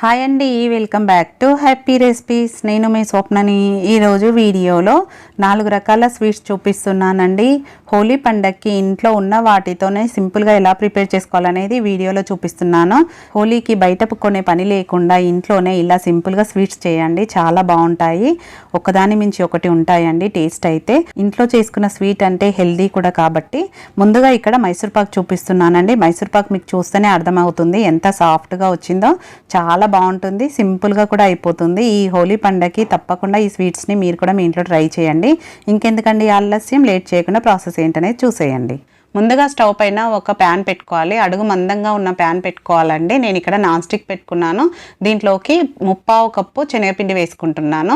Hi అండి welcome back to happy recipes నేను మీ స్వప్నని ఈరోజు వీడియోలో నాలుగు రకాల స్వీట్స్ చూపిస్తున్నానండి. హోలీ పండగకి ఇంట్లో ఉన్న వాటితోనే సింపుల్గా ఎలా ప్రిపేర్ చేసుకోవాలనేది వీడియోలో చూపిస్తున్నాను. హోలీకి బయట కొనే పని లేకుండా ఇంట్లోనే ఇలా సింపుల్గా స్వీట్స్ చేయండి. చాలా బాగుంటాయి. ఒకదాని మించి ఒకటి ఉంటాయండి టేస్ట్ అయితే. ఇంట్లో చేసుకున్న స్వీట్ అంటే హెల్దీ కూడా కాబట్టి ముందుగా ఇక్కడ మైసూర్ పాక్ చూపిస్తున్నానండి. మైసూర్ పాక్ మీకు చూస్తేనే అర్థమవుతుంది ఎంత సాఫ్ట్గా వచ్చిందో. చాలా బాగుంటుంది. సింపుల్గా కూడా అయిపోతుంది. ఈ హోలీ పండగకి తప్పకుండా ఈ స్వీట్స్ని మీరు కూడా మీ ఇంట్లో ట్రై చేయండి. ఇంకెందుకండి ఆలస్యం? లేట్ చేయకుండా ప్రాసెస్ ఏంటనేది చూసేయండి. ముందుగా స్టవ్ పైన ఒక ప్యాన్ పెట్టుకోవాలి. అడుగు మందంగా ఉన్న ప్యాన్ పెట్టుకోవాలండి. నేను ఇక్కడ నాన్ స్టిక్ పెట్టుకున్నాను. దీంట్లోకి ముప్పావు కప్పు శనగపిండి వేసుకుంటున్నాను.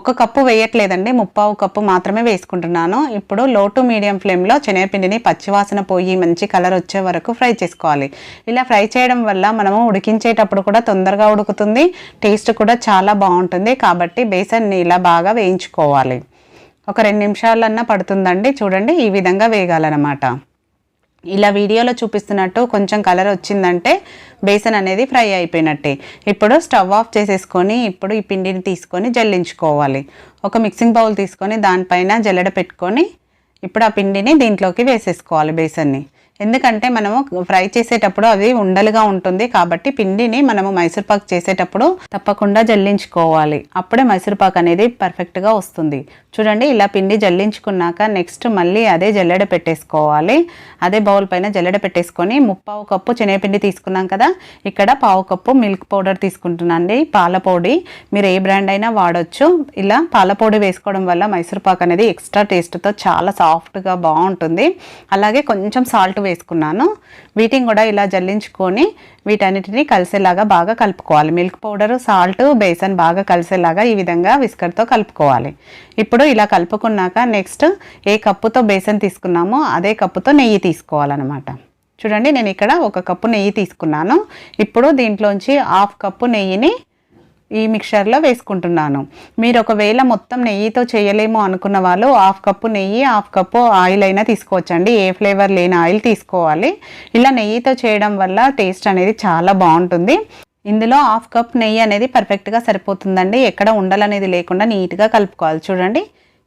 ఒక కప్పు వేయట్లేదండి. ముప్పావు కప్పు మాత్రమే వేసుకుంటున్నాను. ఇప్పుడు లో టు మీడియం ఫ్లేమ్లో శనగపిండిని పచ్చివాసన పోయి మంచి కలర్ వచ్చే వరకు ఫ్రై చేసుకోవాలి. ఇలా ఫ్రై చేయడం వల్ల మనము ఉడికించేటప్పుడు కూడా తొందరగా ఉడుకుతుంది. టేస్ట్ కూడా చాలా బాగుంటుంది. కాబట్టి బేసన్ని ఇలా బాగా వేయించుకోవాలి. ఒక రెండు నిమిషాలన్నా పడుతుందండి. చూడండి ఈ విధంగా వేగాలన్నమాట. ఇలా వీడియోలో చూపిస్తున్నట్టు కొంచెం కలర్ వచ్చిందంటే బేసన్ అనేది ఫ్రై అయిపోయినట్టే. ఇప్పుడు స్టవ్ ఆఫ్ చేసేసుకొని ఇప్పుడు ఈ పిండిని తీసుకొని జల్లించుకోవాలి. ఒక మిక్సింగ్ బౌల్ తీసుకొని దానిపైన జల్లెడ పెట్టుకొని ఇప్పుడు ఆ పిండిని దీంట్లోకి వేసేసుకోవాలి బేసన్ని. ఎందుకంటే మనము ఫ్రై చేసేటప్పుడు అది ఉండలుగా ఉంటుంది కాబట్టి పిండిని మనము మైసూర్పాక్ చేసేటప్పుడు తప్పకుండా జల్లించుకోవాలి. అప్పుడే మైసూర్పాక్ అనేది పర్ఫెక్ట్గా వస్తుంది. చూడండి ఇలా పిండి జల్లించుకున్నాక నెక్స్ట్ మళ్ళీ అదే జల్లెడ పెట్టేసుకోవాలి. అదే బౌల్ పైన జల్లెడ పెట్టేసుకొని ముప్పావు కప్పు శనగపిండి తీసుకున్నాం కదా ఇక్కడ పావు కప్పు మిల్క్ పౌడర్ తీసుకుంటున్నాండి పాల పొడి మీరు ఏ బ్రాండ్ అయినా వాడచ్చు. ఇలా పాల పొడి వేసుకోవడం వల్ల మైసూర్పాక్ అనేది ఎక్స్ట్రా టేస్ట్తో చాలా సాఫ్ట్గా బాగుంటుంది. అలాగే కొంచెం సాల్ట్ వేసుకున్నాను. వీటిని కూడా ఇలా జల్లించుకొని వీటన్నిటిని కలిసేలాగా బాగా కలుపుకోవాలి. మిల్క్ పౌడర్ సాల్ట్ బేసన్ బాగా కలిసేలాగా ఈ విధంగా విస్కర్తో కలుపుకోవాలి. ఇప్పుడు ఇలా కలుపుకున్నాక నెక్స్ట్ ఏ కప్పుతో బేసన్ తీసుకున్నామో అదే కప్పుతో నెయ్యి తీసుకోవాలన్నమాట. చూడండి నేను ఇక్కడ ఒక కప్పు నెయ్యి తీసుకున్నాను. ఇప్పుడు దీంట్లోంచి హాఫ్ కప్పు నెయ్యిని ఈ మిక్చర్లో వేసుకుంటున్నాను. మీరు ఒకవేళ మొత్తం నెయ్యితో చేయలేము అనుకున్న వాళ్ళు హాఫ్ కప్పు నెయ్యి హాఫ్ కప్పు ఆయిల్ అయినా తీసుకోవచ్చండి. ఏ ఫ్లేవర్ లేని ఆయిల్ తీసుకోవాలి. ఇలా నెయ్యితో చేయడం వల్ల టేస్ట్ అనేది చాలా బాగుంటుంది. ఇందులో హాఫ్ కప్ నెయ్యి అనేది పర్ఫెక్ట్గా సరిపోతుందండి. ఎక్కడ ఉండాలనేది లేకుండా నీట్గా కలుపుకోవాలి. చూడండి.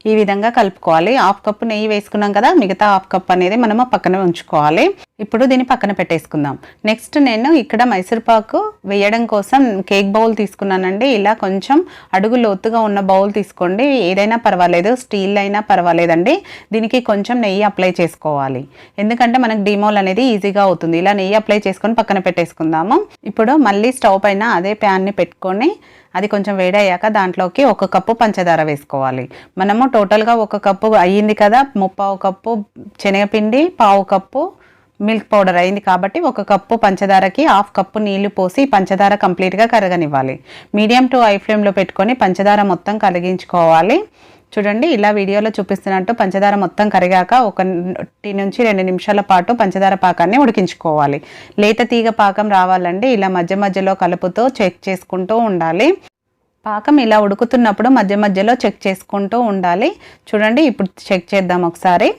ఈ విధంగా కలుపుకోవాలి. హాఫ్ కప్ నెయ్యి వేసుకున్నాం కదా మిగతా హాఫ్ కప్ అనేది మనము పక్కన ఉంచుకోవాలి. ఇప్పుడు దీన్ని పక్కన పెట్టేసుకుందాం. నెక్స్ట్ నేను ఇక్కడ మైసూర్పాకు వేయడం కోసం కేక్ బౌల్ తీసుకున్నానండి. ఇలా కొంచెం అడుగు లోతుగా ఉన్న బౌల్ తీసుకోండి. ఏదైనా పర్వాలేదు స్టీల్ అయినా పర్వాలేదండి. దీనికి కొంచెం నెయ్యి అప్లై చేసుకోవాలి. ఎందుకంటే మనకు డిమోల్ అనేది ఈజీగా అవుతుంది. ఇలా నెయ్యి అప్లై చేసుకొని పక్కన పెట్టేసుకుందాము. ఇప్పుడు మళ్ళీ స్టవ్ పైన అదే ప్యాన్ని పెట్టుకొని అది కొంచెం వేడయ్యాక దాంట్లోకి ఒక కప్పు పంచదార వేసుకోవాలి. మనము టోటల్గా ఒక కప్పు అయ్యింది కదా. ముప్పావు కప్పు శనగపిండి పావు కప్పు మిల్క్ పౌడర్ అయింది కాబట్టి ఒక కప్పు పంచదారకి హాఫ్ కప్పు నీళ్ళు పోసి పంచదార కంప్లీట్గా కరగనివ్వాలి. మీడియం టు హై ఫ్లేమ్లో పెట్టుకొని పంచదార మొత్తం కరిగించుకోవాలి. చూడండి ఇలా వీడియోలో చూపిస్తున్నట్టు పంచదార మొత్తం కరిగాక ఒకటి నుంచి రెండు నిమిషాల పాటు పంచదార పాకాన్ని ఉడికించుకోవాలి. లేత తీగ పాకం రావాలండి. ఇలా మధ్య మధ్యలో కలుపుతూ చెక్ చేసుకుంటూ ఉండాలి. పాకం ఇలా ఉడుకుతున్నప్పుడు మధ్య మధ్యలో చెక్ చేసుకుంటూ ఉండాలి. చూడండి ఇప్పుడు చెక్ చేద్దాం ఒకసారి.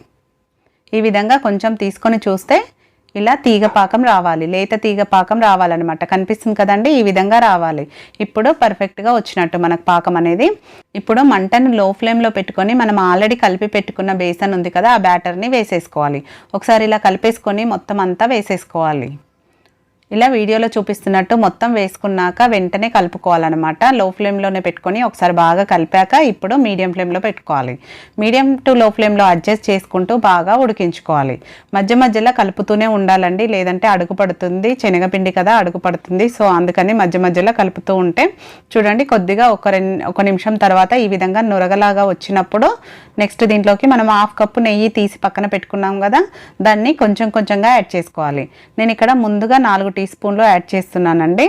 ఈ విధంగా కొంచెం తీసుకొని చూస్తే ఇలా తీగ పాకం రావాలి. లేత తీగ పాకం రావాలన్నమాట. కనిపిస్తుంది కదండి? ఈ విధంగా రావాలి. ఇప్పుడు పర్ఫెక్ట్గా వచ్చినట్టు మనకు పాకం అనేది. ఇప్పుడు మంటను లో ఫ్లేమ్లో పెట్టుకొని మనం ఆల్రెడీ కలిపి పెట్టుకున్న బేసన్ ఉంది కదా ఆ బ్యాటర్ని వేసేసుకోవాలి. ఒకసారి ఇలా కలిపేసుకొని మొత్తం అంతా వేసేసుకోవాలి. ఇలా వీడియోలో చూపిస్తున్నట్టు మొత్తం వేసుకున్నాక వెంటనే కలుపుకోవాలన్నమాట. లో ఫ్లేమ్లోనే పెట్టుకొని ఒకసారి బాగా కలిపాక ఇప్పుడు మీడియం ఫ్లేమ్లో పెట్టుకోవాలి. మీడియం టు లో ఫ్లేమ్లో అడ్జస్ట్ చేసుకుంటూ బాగా ఉడికించుకోవాలి. మధ్య మధ్యలో కలుపుతూనే ఉండాలండి. లేదంటే అడుగు పడుతుంది. శనగపిండి కదా అడుగు పడుతుంది. సో అందుకని మధ్య మధ్యలో కలుపుతూ ఉంటే చూడండి కొద్దిగా ఒక రెండు ఒక నిమిషం తర్వాత ఈ విధంగా నురగలాగా వచ్చినప్పుడు నెక్స్ట్ దీంట్లోకి మనం హాఫ్ కప్పు నెయ్యి తీసి పక్కన పెట్టుకున్నాం కదా దాన్ని కొంచెం కొంచెంగా యాడ్ చేసుకోవాలి. నేను ఇక్కడ ముందుగా నాలుగు టీ స్పూన్లు యాడ్ చేస్తున్నానండి.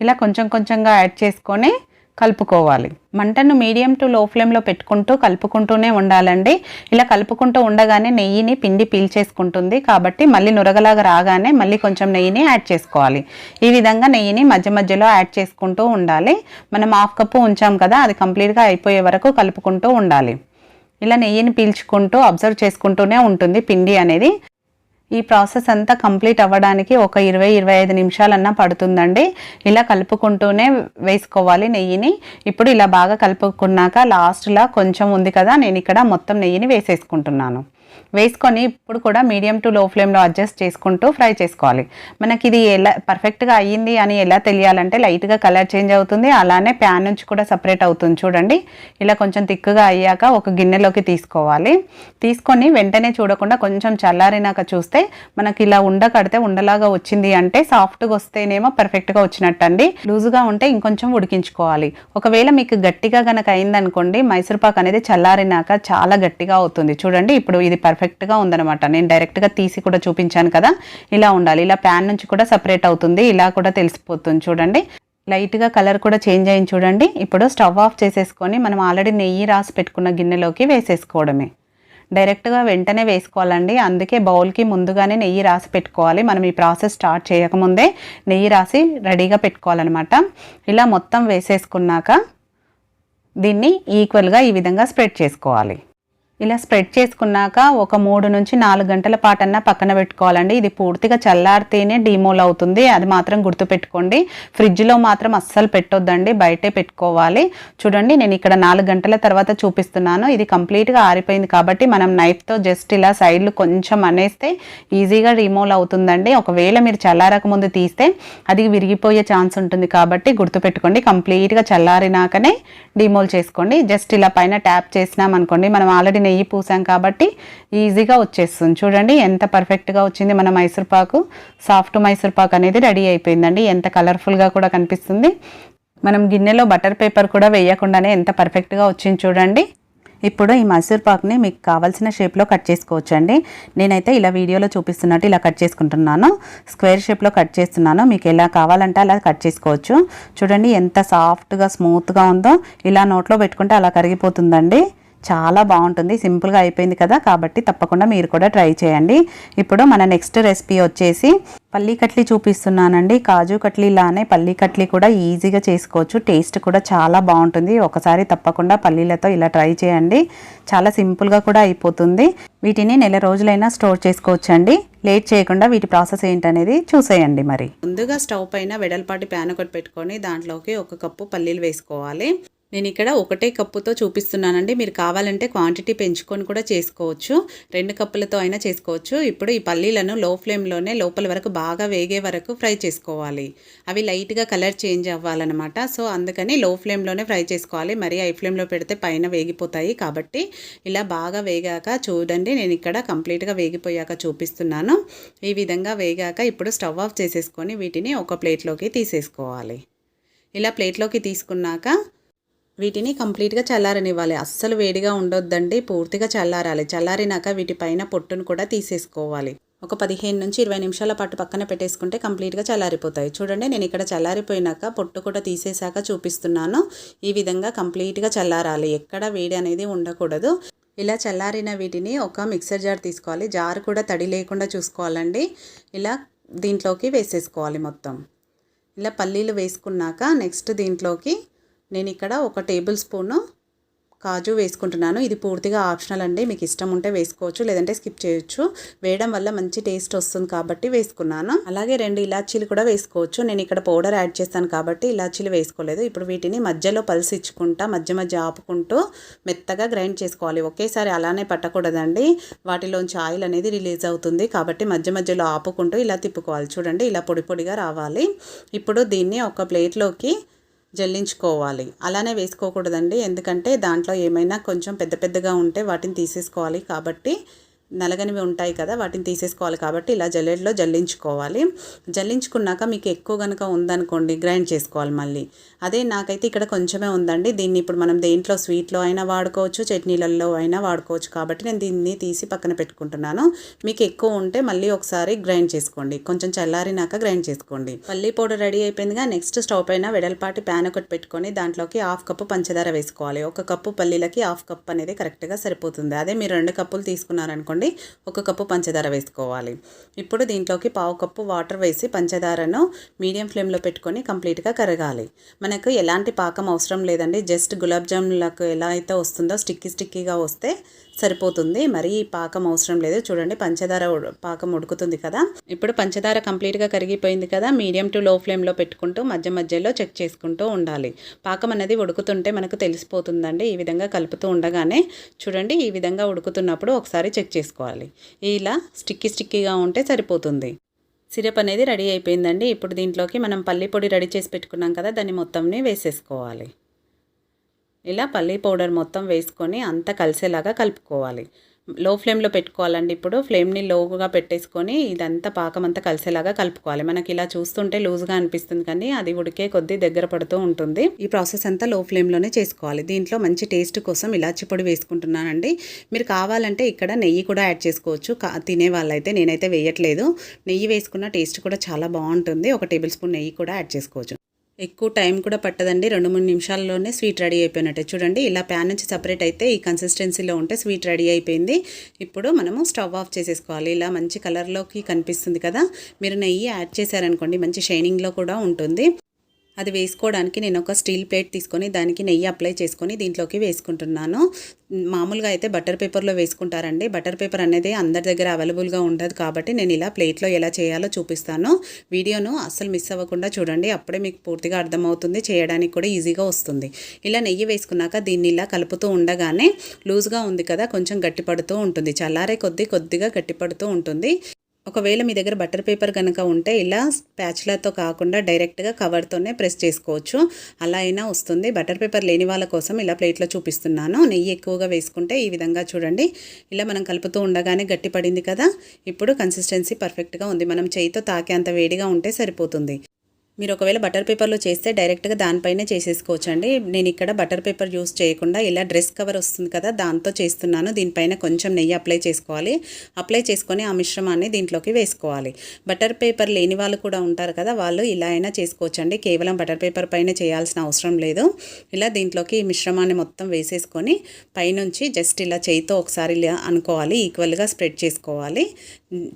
ఇలా కొంచెం కొంచెంగా యాడ్ చేసుకొని కలుపుకోవాలి. మంటను మీడియం టు లో ఫ్లేమ్లో పెట్టుకుంటూ కలుపుకుంటూనే ఉండాలండి. ఇలా కలుపుకుంటూ ఉండగానే నెయ్యిని పిండి పీల్చేసుకుంటుంది. కాబట్టి మళ్ళీ నురగలాగా రాగానే మళ్ళీ కొంచెం నెయ్యిని యాడ్ చేసుకోవాలి. ఈ విధంగా నెయ్యిని మధ్య మధ్యలో యాడ్ చేసుకుంటూ ఉండాలి. మనం హాఫ్ కప్పు ఉంచాం కదా అది కంప్లీట్గా అయిపోయే వరకు కలుపుకుంటూ ఉండాలి. ఇలా నెయ్యిని పీల్చుకుంటూ అబ్జర్వ్ చేసుకుంటూనే ఉంటుంది పిండి అనేది. ఈ ప్రాసెస్ అంతా కంప్లీట్ అవ్వడానికి ఒక ఇరవై ఇరవై ఐదు నిమిషాలన్నా పడుతుందండి. ఇలా కలుపుకుంటూనే వేసుకోవాలి నెయ్యిని. ఇప్పుడు ఇలా బాగా కలుపుకున్నాక లాస్ట్లో కొంచెం ఉంది కదా నేను ఇక్కడ మొత్తం నెయ్యిని వేసేసుకుంటున్నాను. వేసుకొని ఇప్పుడు కూడా మీడియం టు లో ఫ్లేమ్లో అడ్జస్ట్ చేసుకుంటూ ఫ్రై చేసుకోవాలి. మనకి ఇది ఎలా పర్ఫెక్ట్గా అయ్యింది అని ఎలా తెలియాలంటే లైట్గా కలర్ చేంజ్ అవుతుంది. అలానే ప్యాన్ నుంచి కూడా సపరేట్ అవుతుంది చూడండి. ఇలా కొంచెం తిక్కుగా అయ్యాక ఒక గిన్నెలోకి తీసుకోవాలి. తీసుకొని వెంటనే చూడకుండా కొంచెం చల్లారినాక చూస్తే మనకి ఇలా ఉండ కడితే ఉండలాగా వచ్చింది అంటే సాఫ్ట్గా వస్తేనేమో పర్ఫెక్ట్గా వచ్చినట్టు అండి లూజుగా ఉంటే ఇంకొంచెం ఉడికించుకోవాలి. ఒకవేళ మీకు గట్టిగా కనుక అయిందనుకోండి మైసూర్పాక్ అనేది చల్లారినాక చాలా గట్టిగా అవుతుంది. చూడండి ఇప్పుడు ఇది పర్ఫెక్ట్గా ఉందన్నమాట. నేను డైరెక్ట్గా తీసి కూడా చూపించాను కదా. ఇలా ఉండాలి. ఇలా ప్యాన్ నుంచి కూడా సపరేట్ అవుతుంది. ఇలా కూడా తెలిసిపోతుంది చూడండి. లైట్గా కలర్ కూడా చేంజ్ అయింది చూడండి. ఇప్పుడు స్టవ్ ఆఫ్ చేసేసుకొని మనం ఆల్రెడీ నెయ్యి రాసి పెట్టుకున్న గిన్నెలోకి వేసేసుకోవడమే. డైరెక్ట్గా వెంటనే వేసుకోవాలండి. అందుకే బౌల్కి ముందుగానే నెయ్యి రాసి పెట్టుకోవాలి. మనం ఈ ప్రాసెస్ స్టార్ట్ చేయకముందే నెయ్యి రాసి రెడీగా పెట్టుకోవాలన్నమాట. ఇలా మొత్తం వేసేసుకున్నాక దీన్ని ఈక్వల్గా ఈ విధంగా స్ప్రెడ్ చేసుకోవాలి. ఇలా స్ప్రెడ్ చేసుకున్నాక ఒక మూడు నుంచి నాలుగు గంటల పాటన్నా పక్కన పెట్టుకోవాలండి. ఇది పూర్తిగా చల్లారితేనే డీమోల్ అవుతుంది. అది మాత్రం గుర్తుపెట్టుకోండి. ఫ్రిడ్జ్లో మాత్రం అస్సలు పెట్టొద్దండి. బయటే పెట్టుకోవాలి. చూడండి నేను ఇక్కడ నాలుగు గంటల తర్వాత చూపిస్తున్నాను. ఇది కంప్లీట్గా ఆరిపోయింది కాబట్టి మనం నైఫ్తో జస్ట్ ఇలా సైడ్లు కొంచెం అనేస్తే ఈజీగా రిమూవ్ అవుతుందండి. ఒకవేళ మీరు చల్లారక ముందు తీస్తే అది విరిగిపోయే ఛాన్స్ ఉంటుంది కాబట్టి గుర్తుపెట్టుకోండి. కంప్లీట్గా చల్లారినాకనే డిమోల్ చేసుకోండి. జస్ట్ ఇలా పైన ట్యాప్ చేసినాం అనుకోండి మనం ఆల్రెడీ నెయ్యి పూసాం కాబట్టి ఈజీగా వచ్చేస్తుంది. చూడండి ఎంత పర్ఫెక్ట్గా వచ్చింది మన మైసూర్ పాకు. సాఫ్ట్ మైసూర్పాకు అనేది రెడీ అయిపోయిందండి. ఎంత కలర్ఫుల్గా కూడా కనిపిస్తుంది. మనం గిన్నెలో బటర్ పేపర్ కూడా వేయకుండానే ఎంత పర్ఫెక్ట్గా వచ్చింది చూడండి. ఇప్పుడు ఈ మైసూర్ పాక్ని మీకు కావాల్సిన షేప్లో కట్ చేసుకోవచ్చు అండి నేనైతే ఇలా వీడియోలో చూపిస్తున్నట్టు ఇలా కట్ చేసుకుంటున్నాను. స్క్వేర్ షేప్లో కట్ చేస్తున్నాను. మీకు ఎలా కావాలంటే అలా కట్ చేసుకోవచ్చు. చూడండి ఎంత సాఫ్ట్గా స్మూత్గా ఉందో ఇలా నోట్లో పెట్టుకుంటే అలా కరిగిపోతుందండి. చాలా బాగుంటుంది. సింపుల్గా అయిపోయింది కదా? కాబట్టి తప్పకుండా మీరు కూడా ట్రై చేయండి. ఇప్పుడు మన నెక్స్ట్ రెసిపీ వచ్చేసి పల్లీ కట్లీ చూపిస్తున్నానండి. కాజు కట్లీ లానే పల్లీ కట్లీ కూడా ఈజీగా చేసుకోవచ్చు. టేస్ట్ కూడా చాలా బాగుంటుంది. ఒకసారి తప్పకుండా పల్లీలతో ఇలా ట్రై చేయండి. చాలా సింపుల్గా కూడా అయిపోతుంది. వీటిని నెల రోజులైనా స్టోర్ చేసుకోవచ్చండి. లేట్ చేయకుండా వీటి ప్రాసెస్ ఏంటనేది చూసేయండి మరి. ముందుగా స్టవ్ పైన వెడల్పాటి ప్యాన్ ఒకటి పెట్టుకొని దాంట్లోకి ఒక కప్పు పల్లీలు వేసుకోవాలి. నేను ఇక్కడ ఒకటే కప్పుతో చూపిస్తున్నానండి. మీరు కావాలంటే క్వాంటిటీ పెంచుకొని కూడా చేసుకోవచ్చు. రెండు కప్పులతో అయినా చేసుకోవచ్చు. ఇప్పుడు ఈ పల్లీలను లో ఫ్లేమ్లోనే లోపల వరకు బాగా వేగే వరకు ఫ్రై చేసుకోవాలి. అవి లైట్గా కలర్ చేంజ్ అవ్వాలన్నమాట. సో అందుకని లో ఫ్లేమ్లోనే ఫ్రై చేసుకోవాలి. మరీ హై ఫ్లేమ్లో పెడితే పైన వేగిపోతాయి కాబట్టి ఇలా బాగా వేగాక చూడండి. నేను ఇక్కడ కంప్లీట్గా వేగిపోయాక చూపిస్తున్నాను. ఈ విధంగా వేగాక ఇప్పుడు స్టవ్ ఆఫ్ చేసేసుకొని వీటిని ఒక ప్లేట్లోకి తీసేసుకోవాలి. ఇలా ప్లేట్లోకి తీసుకున్నాక వీటిని కంప్లీట్గా చల్లారనివ్వాలి. అస్సలు వేడిగా ఉండొద్దండి పూర్తిగా చల్లారాలి. చల్లారినాక వీటిపైన పొట్టును కూడా తీసేసుకోవాలి. ఒక పదిహేను నుంచి ఇరవై నిమిషాల పాటు పక్కన పెట్టేసుకుంటే కంప్లీట్గా చల్లారిపోతాయి. చూడండి నేను ఇక్కడ చల్లారిపోయినాక పొట్టు కూడా తీసేసాక చూపిస్తున్నాను. ఈ విధంగా కంప్లీట్గా చల్లారాలి. ఎక్కడ వేడి అనేది ఉండకూడదు. ఇలా చల్లారిన వీటిని ఒక మిక్సర్ జార్ తీసుకోవాలి. జార్ కూడా తడి లేకుండా చూసుకోవాలండి. ఇలా దీంట్లోకి వేసేసుకోవాలి మొత్తం. ఇలా పల్లీలు వేసుకున్నాక నెక్స్ట్ దీంట్లోకి నేను ఇక్కడ ఒక టేబుల్ స్పూను కాజు వేసుకుంటున్నాను. ఇది పూర్తిగా ఆప్షనల్ అండి. మీకు ఇష్టం ఉంటే వేసుకోవచ్చు లేదంటే స్కిప్ చేయొచ్చు. వేయడం వల్ల మంచి టేస్ట్ వస్తుంది కాబట్టి వేసుకున్నాను. అలాగే రెండు ఇలాచీలు కూడా వేసుకోవచ్చు. నేను ఇక్కడ పౌడర్ యాడ్ చేస్తాను కాబట్టి ఇలాచీలు వేసుకోలేదు. ఇప్పుడు వీటిని మధ్యలో పల్స్ ఇచ్చుకుంటా మధ్య మధ్య ఆపుకుంటూ మెత్తగా గ్రైండ్ చేసుకోవాలి. ఒకేసారి అలానే పట్టకూడదండి. వాటిలోంచి ఆయిల్ అనేది రిలీజ్ అవుతుంది కాబట్టి మధ్య మధ్యలో ఆపుకుంటూ ఇలా తిప్పుకోవాలి. చూడండి ఇలా పొడి పొడిగా రావాలి. ఇప్పుడు దీన్ని ఒక ప్లేట్లోకి జల్లించుకోవాలి. అలానే వేసుకోకూడదండి. ఎందుకంటే దాంట్లో ఏమైనా కొంచెం పెద్ద పెద్దగా ఉంటే వాటిని తీసేసుకోవాలి కాబట్టి నలగనివి ఉంటాయి కదా వాటిని తీసేసుకోవాలి కాబట్టి ఇలా జల్లెడలో జల్లించుకోవాలి. జల్లించుకున్నాక మీకు ఎక్కువ కనుక ఉందనుకోండి గ్రైండ్ చేసుకోవాలి మళ్ళీ. అదే నాకైతే ఇక్కడ కొంచెమే ఉందండి. దీన్ని ఇప్పుడు మనం దేంట్లో స్వీట్లో అయినా వాడుకోవచ్చు చట్నీలలో అయినా వాడుకోవచ్చు కాబట్టి నేను దీన్ని తీసి పక్కన పెట్టుకుంటున్నాను. మీకు ఎక్కువ ఉంటే మళ్ళీ ఒకసారి గ్రైండ్ చేసుకోండి. కొంచెం చల్లారినాక గ్రైండ్ చేసుకోండి. పల్లీ పౌడర్ రెడీ అయిపోయిందిగా. నెక్స్ట్ స్టవ్ పైన వెడల్పాటి ప్యాన్ ఒకటి పెట్టుకొని దాంట్లోకి హాఫ్ కప్పు పంచదార వేసుకోవాలి. ఒక కప్పు పల్లీలకి హాఫ్ కప్ అనేది కరెక్ట్గా సరిపోతుంది. అదే మీరు రెండు కప్పులు తీసుకున్నారనుకోండి ఒక కప్పు పంచదార వేసుకోవాలి. ఇప్పుడు దీంట్లోకి పావు కప్పు వాటర్ వేసి పంచదారను మీడియం ఫ్లేమ్లో పెట్టుకొని కంప్లీట్గా కరగాలి. మనకు ఎలాంటి పాకం అవసరం లేదండి. జస్ట్ గులాబ్ జాములకు ఎలా అయితే వస్తుందో స్టిక్కీ స్టిక్కీగా వస్తే సరిపోతుంది. మరి ఈ పాకం అవసరం లేదు. చూడండి పంచదార పాకం ఉడుకుతుంది కదా. ఇప్పుడు పంచదార కంప్లీట్గా కరిగిపోయింది కదా. మీడియం టు లో ఫ్లేమ్లో పెట్టుకుంటూ మధ్య మధ్యలో చెక్ చేసుకుంటూ ఉండాలి. పాకం అనేది ఉడుకుతుంటే మనకు తెలిసిపోతుందండి. ఈ విధంగా కలుపుతూ ఉండగానే చూడండి. ఈ విధంగా ఉడుకుతున్నప్పుడు ఒకసారి చెక్ చేసుకోవాలి ఇలా స్టిక్కీ స్టిక్కీగా ఉంటే సరిపోతుంది. సిరప్ అనేది రెడీ అయిపోయిందండి. ఇప్పుడు దీంట్లోకి మనం పల్లి పొడి రెడీ చేసి పెట్టుకున్నాం కదా దాన్ని మొత్తంని వేసేసుకోవాలి. ఇలా పల్లీ పౌడర్ మొత్తం వేసుకొని అంతా కలిసేలాగా కలుపుకోవాలి. లో ఫ్లేమ్లో పెట్టుకోవాలండి ఇప్పుడు. ఫ్లేమ్ని లోగా పెట్టేసుకొని ఇదంతా పాకం అంతా కలిసేలాగా కలుపుకోవాలి. మనకి ఇలా చూస్తుంటే లూజ్గా అనిపిస్తుంది కానీ అది ఉడికే కొద్దీ దగ్గర పడుతూ ఉంటుంది. ఈ ప్రాసెస్ అంతా లో ఫ్లేమ్లోనే చేసుకోవాలి. దీంట్లో మంచి టేస్ట్ కోసం ఇలాచి పొడి వేసుకుంటున్నానండి. మీరు కావాలంటే ఇక్కడ నెయ్యి కూడా యాడ్ చేసుకోవచ్చు. కా తినే వాళ్ళైతే నేనైతే వేయట్లేదు. నెయ్యి వేసుకున్న టేస్ట్ కూడా చాలా బాగుంటుంది. ఒక టేబుల్ స్పూన్ నెయ్యి కూడా యాడ్ చేసుకోవచ్చు. ఎక్కువ టైం కూడా పట్టదండి. రెండు మూడు నిమిషాల్లోనే స్వీట్ రెడీ అయిపోయినట్టే. చూడండి ఇలా ప్యాన్ నుంచి సపరేట్ అయితే ఈ కన్సిస్టెన్సీలో ఉంటే స్వీట్ రెడీ అయిపోయింది. ఇప్పుడు మనము స్టవ్ ఆఫ్ చేసేసుకోవాలి. ఇలా మంచి కలర్లోకి కనిపిస్తుంది కదా. మీరు నెయ్యి యాడ్ చేశారనుకోండి మంచి షైనింగ్లో కూడా ఉంటుంది. అది వేసుకోవడానికి నేను ఒక స్టీల్ ప్లేట్ తీసుకొని దానికి నెయ్యి అప్లై చేసుకొని దీంట్లోకి వేసుకుంటున్నాను. మామూలుగా అయితే బటర్ పేపర్లో వేసుకుంటారండి. బటర్ పేపర్ అనేది అందరి దగ్గర అవైలబుల్గా ఉండదు కాబట్టి నేను ఇలా ప్లేట్లో ఎలా చేయాలో చూపిస్తాను. వీడియోను అస్సలు మిస్ అవ్వకుండా చూడండి. అప్పుడే మీకు పూర్తిగా అర్థమవుతుంది. చేయడానికి కూడా ఈజీగా వస్తుంది. ఇలా నెయ్యి వేసుకున్నాక దీన్ని ఇలా కలుపుతూ ఉండగానే లూజ్గా ఉంది కదా కొంచెం గట్టిపడుతూ ఉంటుంది. చల్లారే కొద్దీ కొద్దిగా గట్టిపడుతూ ఉంటుంది. ఒకవేళ మీ దగ్గర బటర్ పేపర్ కనుక ఉంటే ఇలా ప్యాచ్లతో కాకుండా డైరెక్ట్గా కవర్తోనే ప్రెస్ చేసుకోవచ్చు. అలా అయినా వస్తుంది. బటర్ పేపర్ లేని వాళ్ళ కోసం ఇలా ప్లేట్లో చూపిస్తున్నాను. నెయ్యి ఎక్కువగా వేసుకుంటే ఈ విధంగా చూడండి. ఇలా మనం కలుపుతూ ఉండగానే గట్టి పడింది కదా. ఇప్పుడు కన్సిస్టెన్సీ పర్ఫెక్ట్గా ఉంది. మనం చేయితో తాకే అంత వేడిగా ఉంటే సరిపోతుంది. మీరు ఒకవేళ బటర్ పేపర్లో చేస్తే డైరెక్ట్గా దానిపైనే చేసేసుకోవచ్చండి. నేను ఇక్కడ బటర్ పేపర్ యూస్ చేయకుండా ఇలా డ్రెస్ కవర్ వస్తుంది కదా దాంతో చేస్తున్నాను. దీనిపైన కొంచెం నెయ్యి అప్లై చేసుకోవాలి. అప్లై చేసుకొని ఆ మిశ్రమాన్ని దీంట్లోకి వేసుకోవాలి. బటర్ పేపర్ లేని వాళ్ళు కూడా ఉంటారు కదా వాళ్ళు ఇలా అయినా చేసుకోవచ్చండి. కేవలం బటర్ పేపర్ పైన చేయాల్సిన అవసరం లేదు. ఇలా దీంట్లోకి ఈ మిశ్రమాన్ని మొత్తం వేసేసుకొని పైనుంచి జస్ట్ ఇలా చేయితో ఒకసారి ఇలా అనుకోవాలి. ఈక్వల్గా స్ప్రెడ్ చేసుకోవాలి.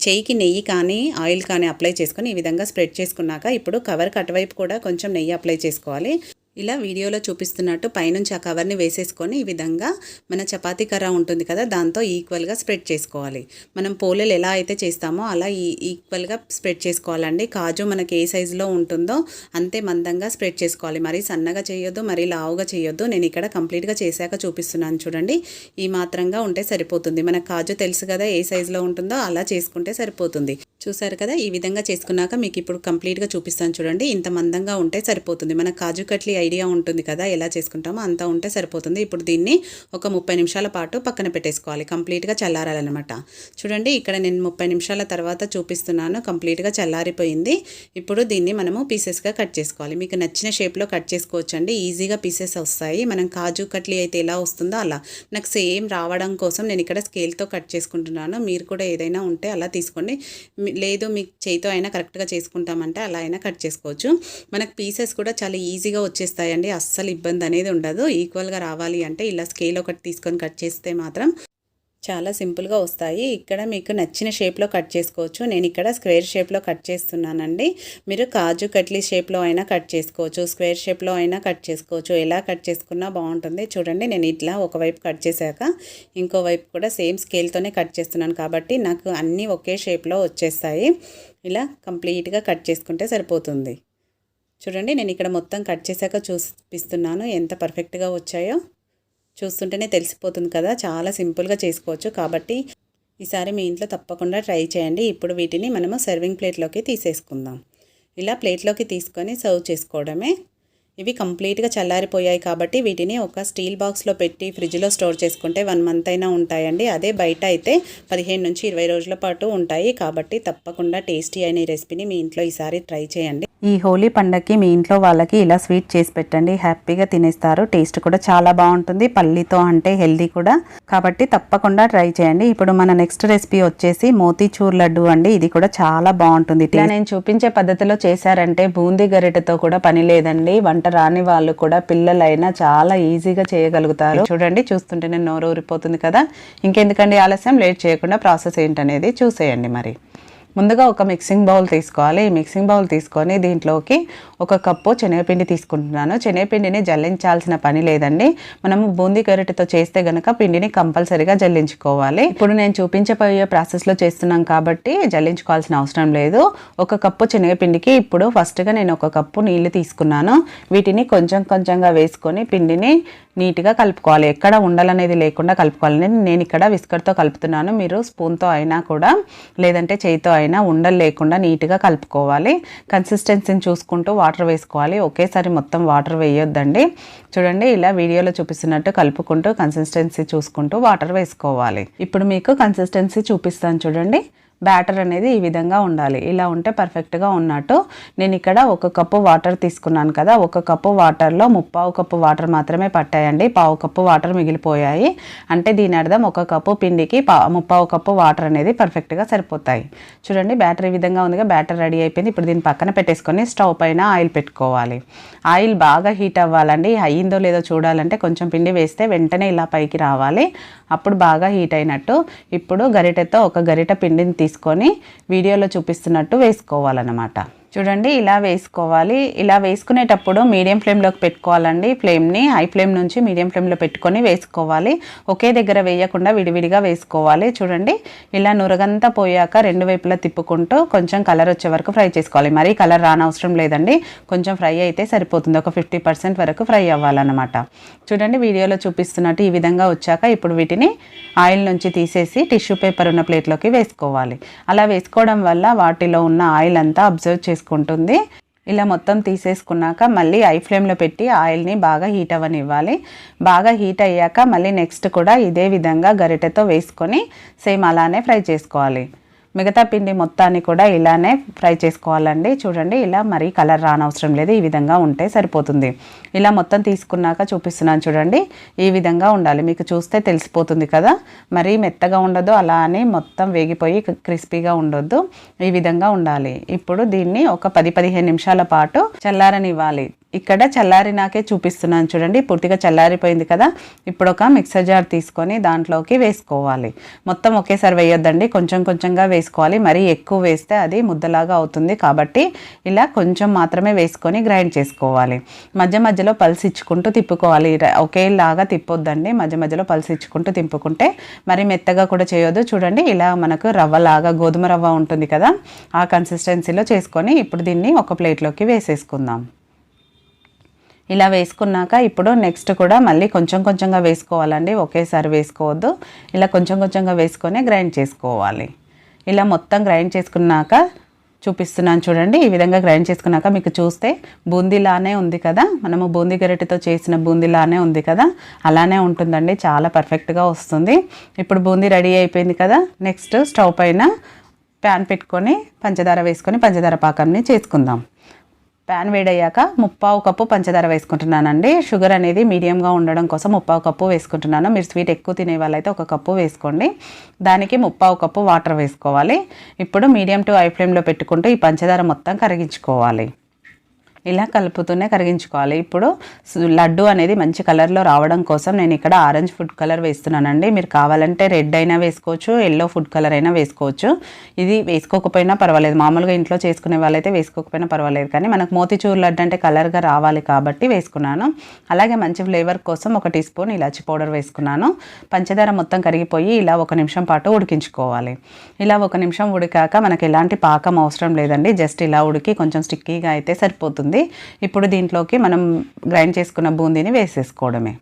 చేయికి నెయ్యి కానీ ఆయిల్ కానీ అప్లై చేసుకొని ఈ విధంగా స్ప్రెడ్ చేసుకున్నాక ఇప్పుడు కవర్ కవర్కి అటువైపు కూడా కొంచెం నెయ్యి అప్లై చేసుకోవాలి. ఇలా వీడియోలో చూపిస్తున్నట్టు పైనుంచి ఆ కవర్ని వేసేసుకొని ఈ విధంగా మన చపాతీ కర్ర ఉంటుంది కదా దాంతో ఈక్వల్గా స్ప్రెడ్ చేసుకోవాలి. మనం పోలేలు ఎలా అయితే చేస్తామో అలా ఈ ఈక్వల్గా స్ప్రెడ్ చేసుకోవాలండి. కాజు మనకి ఏ సైజులో ఉంటుందో అంతే మందంగా స్ప్రెడ్ చేసుకోవాలి. మరీ సన్నగా చేయొద్దు మరీ లావుగా చేయొద్దు. నేను ఇక్కడ కంప్లీట్గా చేశాక చూపిస్తున్నాను చూడండి. ఈ మాత్రంగా ఉంటే సరిపోతుంది. మన కాజు తెలుసు కదా ఏ సైజులో ఉంటుందో అలా చేసుకుంటే సరిపోతుంది. చూసారు కదా? ఈ విధంగా చేసుకున్నాక మీకు ఇప్పుడు కంప్లీట్గా చూపిస్తాను చూడండి. ఇంత మందంగా ఉంటే సరిపోతుంది. మన కాజు కట్లీ ఐడియా ఉంటుంది కదా ఎలా చేసుకుంటామో అంతా ఉంటే సరిపోతుంది. ఇప్పుడు దీన్ని ఒక ముప్పై నిమిషాల పాటు పక్కన పెట్టేసుకోవాలి కంప్లీట్గా చల్లారాలన్నమాట. చూడండి ఇక్కడ నేను ముప్పై నిమిషాల తర్వాత చూపిస్తున్నాను కంప్లీట్గా చల్లారిపోయింది. ఇప్పుడు దీన్ని మనము పీసెస్గా కట్ చేసుకోవాలి. మీకు నచ్చిన షేప్లో కట్ చేసుకోవచ్చు అండి ఈజీగా పీసెస్ వస్తాయి. మనం కాజు కట్లీ అయితే ఎలా వస్తుందో అలా. నాకు సేమ్ రావడం కోసం నేను ఇక్కడ స్కేల్తో కట్ చేసుకుంటున్నాను. మీరు కూడా ఏదైనా ఉంటే అలా తీసుకోండి. లేదు మీకు చేయితో అయినా కరెక్ట్గా చేసుకుంటామంటే అలా అయినా కట్ చేసుకోవచ్చు. మనకు పీసెస్ కూడా చాలా ఈజీగా వచ్చేస్తాయండి అస్సలు ఇబ్బంది అనేది ఉండదు. ఈక్వల్గా రావాలి అంటే ఇలా స్కేల్ ఒకటి తీసుకొని కట్ చేస్తే మాత్రం చాలా సింపుల్గా వస్తాయి. ఇక్కడ మీకు నచ్చిన షేప్లో కట్ చేసుకోవచ్చు. నేను ఇక్కడ స్క్వేర్ షేప్లో కట్ చేస్తున్నానండి. మీరు కాజు కట్లీ షేప్లో అయినా కట్ చేసుకోవచ్చు. స్క్వేర్ షేప్లో అయినా కట్ చేసుకోవచ్చు. ఎలా కట్ చేసుకున్నా బాగుంటుంది. చూడండి నేను ఇట్లా ఒకవైపు కట్ చేశాక ఇంకో వైపు కూడా సేమ్ స్కేల్తోనే కట్ చేస్తున్నాను కాబట్టి నాకు అన్నీ ఒకే షేప్లో వచ్చేస్తాయి. ఇలా కంప్లీట్గా కట్ చేసుకుంటే సరిపోతుంది. చూడండి నేను ఇక్కడ మొత్తం కట్ చేశాక చూపిస్తున్నాను ఎంత పర్ఫెక్ట్గా వచ్చాయో. చూస్తుంటేనే తెలిసిపోతుంది కదా చాలా సింపుల్గా చేసుకోవచ్చు కాబట్టి ఈసారి మీ ఇంట్లో తప్పకుండా ట్రై చేయండి. ఇప్పుడు వీటిని మనము సర్వింగ్ ప్లేట్లోకి తీసేసుకుందాం. ఇలా ప్లేట్లోకి తీసుకొని సర్వ్ చేసుకోవడమే ఇవి కంప్లీట్గా చల్లారిపోయాయి కాబట్టి వీటిని ఒక స్టీల్ బాక్స్లో పెట్టి ఫ్రిడ్జ్లో స్టోర్ చేసుకుంటే వన్ మంత్ అయినా ఉంటాయండి. అదే బయట అయితే పదిహేను నుంచి ఇరవై రోజుల పాటు ఉంటాయి. కాబట్టి తప్పకుండా టేస్టీ అయిన ఈ రెసిపీని మీ ఇంట్లో ఈసారి ట్రై చేయండి. ఈ హోలీ పండగకి మీ ఇంట్లో వాళ్ళకి ఇలా స్వీట్ చేసి పెట్టండి. హ్యాపీగా తినేస్తారు. టేస్ట్ కూడా చాలా బాగుంటుంది. పల్లితో అంటే హెల్దీ కూడా. కాబట్టి తప్పకుండా ట్రై చేయండి. ఇప్పుడు మన నెక్స్ట్ రెసిపీ వచ్చేసి మోతీచూర్ లడ్డు అండి. ఇది కూడా చాలా బాగుంటుంది. ఇలా నేను చూపించే పద్ధతిలో చేశారంటే బూందీ గరిటెతో కూడా పని లేదండి. వంట రాని వాళ్ళు కూడా పిల్లలైనా చాలా ఈజీగా చేయగలుగుతారు. చూడండి చూస్తుంటేనే నోరు ఊరిపోతుంది కదా. ఇంకెందుకండి ఆలస్యం? లేట్ చేయకుండా ప్రాసెస్ ఏంటనేది చూసేయండి మరి. ముందుగా ఒక మిక్సింగ్ బౌల్ తీసుకోవాలి. ఈ మిక్సింగ్ బౌల్ తీసుకొని దీంట్లోకి ఒక కప్పు శనగపిండి తీసుకుంటున్నాను. శనగపిండిని జల్లించాల్సిన పని లేదండి. మనము బూందీ గరిటెతో చేస్తే గనక పిండిని కంపల్సరీగా జల్లించుకోవాలి. ఇప్పుడు నేను చూపించబోయే ప్రాసెస్లో చేస్తున్నాం కాబట్టి జల్లించుకోవాల్సిన అవసరం లేదు. ఒక కప్పు శనగపిండికి ఇప్పుడు ఫస్ట్గా నేను ఒక కప్పు నీళ్ళు తీసుకున్నాను. వీటిని కొంచెం కొంచెంగా వేసుకొని పిండిని నీట్గా కలుపుకోవాలి. ఎక్కడ ఉండాలనేది లేకుండా కలుపుకోవాలి నేను ఇక్కడ విస్కర్తో కలుపుతున్నాను. మీరు స్పూన్తో అయినా కూడా లేదంటే చేయితో అయినా ఉండలు లేకుండా నీట్గా కలుపుకోవాలి. కన్సిస్టెన్సీని చూసుకుంటూ వాటర్ వేసుకోవాలి. ఒకేసారి మొత్తం వాటర్ వేయొద్దండి. చూడండి ఇలా వీడియోలో చూపిస్తున్నట్టు కలుపుకుంటూ కన్సిస్టెన్సీ చూసుకుంటూ వాటర్ వేసుకోవాలి. ఇప్పుడు మీకు కన్సిస్టెన్సీ చూపిస్తాను చూడండి. బ్యాటర్ అనేది ఈ విధంగా ఉండాలి. ఇలా ఉంటే పర్ఫెక్ట్గా ఉన్నట్టు నేను ఇక్కడ ఒక కప్పు వాటర్ తీసుకున్నాను కదా ఒక కప్పు వాటర్లో ముప్పావు కప్పు వాటర్ మాత్రమే పట్టాయండి. పావు కప్పు వాటర్ మిగిలిపోయాయి. అంటే దీని అర్థం ఒక కప్పు పిండికి పా ముప్పావు కప్పు వాటర్ అనేది పర్ఫెక్ట్గా సరిపోతాయి. చూడండి బ్యాటర్ ఈ విధంగా ఉందిగా బ్యాటర్ రెడీ అయిపోయింది. ఇప్పుడు దీన్ని పక్కన పెట్టేసుకొని స్టవ్ పైన ఆయిల్ పెట్టుకోవాలి. ఆయిల్ బాగా హీట్ అవ్వాలండి. అయ్యిందో లేదో చూడాలంటే కొంచెం పిండి వేస్తే వెంటనే ఇలా పైకి రావాలి. అప్పుడు బాగా హీట్ అయినట్టు. ఇప్పుడు గరిటెతో ఒక గరిట పిండిని తీసుకొని వీడియోలో చూపిస్తున్నట్టు వేసుకోవాలన్నమాట. చూడండి ఇలా వేసుకోవాలి. ఇలా వేసుకునేటప్పుడు మీడియం ఫ్లేమ్లోకి పెట్టుకోవాలండి. ఫ్లేమ్ని హై ఫ్లేమ్ నుంచి మీడియం ఫ్లేమ్లో పెట్టుకొని వేసుకోవాలి. ఒకే దగ్గర వేయకుండా విడివిడిగా వేసుకోవాలి. చూడండి ఇలా నురగంతా పోయాక రెండు వైపులా తిప్పుకుంటూ కొంచెం కలర్ వచ్చే వరకు ఫ్రై చేసుకోవాలి. మరీ కలర్ రానవసరం లేదండి. కొంచెం ఫ్రై అయితే సరిపోతుంది. ఒక ఫిఫ్టీ పర్సెంట్ వరకు ఫ్రై అవ్వాలన్నమాట. చూడండి వీడియోలో చూపిస్తున్నట్టు ఈ విధంగా వచ్చాక ఇప్పుడు వీటిని ఆయిల్ నుంచి తీసేసి టిష్యూ పేపర్ ఉన్న ప్లేట్లోకి వేసుకోవాలి. అలా వేసుకోవడం వల్ల వాటిలో ఉన్న ఆయిల్ అంతా అబ్జర్వ్ చేసుకుంటుంది ఇలా మొత్తం తీసేసుకున్నాక మళ్ళీ ఐ ఫ్లేమ్లో పెట్టి ఆయిల్ని బాగా హీట్ అవ్వనివ్వాలి. బాగా హీట్ అయ్యాక మళ్ళీ నెక్స్ట్ కూడా ఇదే విధంగా గరిటెతో వేసుకొని సేమ్ అలానే ఫ్రై చేసుకోవాలి. మిగతా పిండి మొత్తాన్ని కూడా ఇలానే ఫ్రై చేసుకోవాలండి. చూడండి ఇలా మరీ కలర్ రానవసరం లేదు. ఈ విధంగా ఉంటే సరిపోతుంది. ఇలా మొత్తం తీసుకున్నాక చూపిస్తున్నాను చూడండి. ఈ విధంగా ఉండాలి. మీకు చూస్తే తెలిసిపోతుంది కదా. మరీ మెత్తగా ఉండదు అలా అని మొత్తం వేగిపోయి క్రిస్పీగా ఉండొద్దు. ఈ విధంగా ఉండాలి. ఇప్పుడు దీన్ని ఒక పది పదిహేను నిమిషాల పాటు చల్లారనివ్వాలి. ఇక్కడ చల్లారినాకే చూపిస్తున్నాను చూడండి పూర్తిగా చల్లారిపోయింది కదా. ఇప్పుడు ఒక మిక్సర్ జార్ తీసుకొని దాంట్లోకి వేసుకోవాలి. మొత్తం ఒకేసారి వేయొద్దండి కొంచెం కొంచెంగా వేసుకోవాలి. మరీ ఎక్కువ వేస్తే అది ముద్దలాగా అవుతుంది కాబట్టి ఇలా కొంచెం మాత్రమే వేసుకొని గ్రైండ్ చేసుకోవాలి. మధ్య మధ్యలో పల్స్ ఇచ్చుకుంటూ తిప్పుకోవాలి. ఒకేలాగా తిప్పొద్దండి మధ్య మధ్యలో పల్స్ ఇచ్చుకుంటూ తిప్పుకుంటే మరి మెత్తగా కూడా చేయొద్దు. చూడండి ఇలా మనకు రవ్వలాగా గోధుమ రవ్వ ఉంటుంది కదా ఆ కన్సిస్టెన్సీలో చేసుకొని ఇప్పుడు దీన్ని ఒక ప్లేట్లోకి వేసేసుకుందాం. ఇలా వేసుకున్నాక ఇప్పుడు నెక్స్ట్ కూడా మళ్ళీ కొంచెం కొంచెంగా వేసుకోవాలండి. ఒకేసారి వేసుకోవద్దు. ఇలా కొంచెం కొంచెంగా వేసుకొని గ్రైండ్ చేసుకోవాలి. ఇలా మొత్తం గ్రైండ్ చేసుకున్నాక చూపిస్తున్నాను చూడండి. ఈ విధంగా గ్రైండ్ చేసుకున్నాక మీకు చూస్తే బూందీలానే ఉంది కదా. మనము బూందీ గరిటెతో చేసిన బూందీలానే ఉంది కదా. అలానే ఉంటుందండి. చాలా పర్ఫెక్ట్గా వస్తుంది. ఇప్పుడు బూందీ రెడీ అయిపోయింది కదా. నెక్స్ట్ స్టవ్ పైన ప్యాన్ పెట్టుకొని పంచదార వేసుకొని పంచదార పాకంని చేసుకుందాం. ప్యాన్ వేడయ్యాక ముప్పావు కప్పు పంచదార వేసుకుంటున్నానండి. షుగర్ అనేది మీడియంగా ఉండడం కోసం ముప్పావు కప్పు వేసుకుంటున్నాను. మీరు స్వీట్ ఎక్కువ తినే వాళ్ళైతే ఒక కప్పు వేసుకోండి. దానికి ముప్పావు కప్పు వాటర్ వేసుకోవాలి. ఇప్పుడు మీడియం టు హై ఫ్లేమ్లో పెట్టుకుంటూ ఈ పంచదార మొత్తం కరిగించుకోవాలి. ఇలా కలుపుతూనే కరిగించుకోవాలి. ఇప్పుడు లడ్డు అనేది మంచి కలర్లో రావడం కోసం నేను ఇక్కడ ఆరెంజ్ ఫుడ్ కలర్ వేస్తున్నానండి. మీరు కావాలంటే రెడ్ అయినా వేసుకోవచ్చు ఎల్లో ఫుడ్ కలర్ అయినా వేసుకోవచ్చు. ఇది వేసుకోకపోయినా పర్వాలేదు. మామూలుగా ఇంట్లో చేసుకునే వాళ్ళైతే వేసుకోకపోయినా పర్వాలేదు. కానీ మనకు మోతిచూర్ లడ్డు అంటే కలర్గా రావాలి కాబట్టి వేసుకున్నాను. అలాగే మంచి ఫ్లేవర్ కోసం ఒక టీ స్పూన్ ఇలాచి పౌడర్ వేసుకున్నాను. పంచదార మొత్తం కరిగిపోయి ఇలా ఒక నిమిషం పాటు ఉడికించుకోవాలి. ఇలా ఒక నిమిషం ఉడికాక మనకి ఎలాంటి పాకం అవసరం లేదండి. జస్ట్ ఇలా ఉడికి కొంచెం స్టిక్కీగా అయితే సరిపోతుంది. ఇప్పుడు దీంట్లోకి మనం గ్రైండ్ చేసుకున్న బూందీని వేసేసుకోవడమే.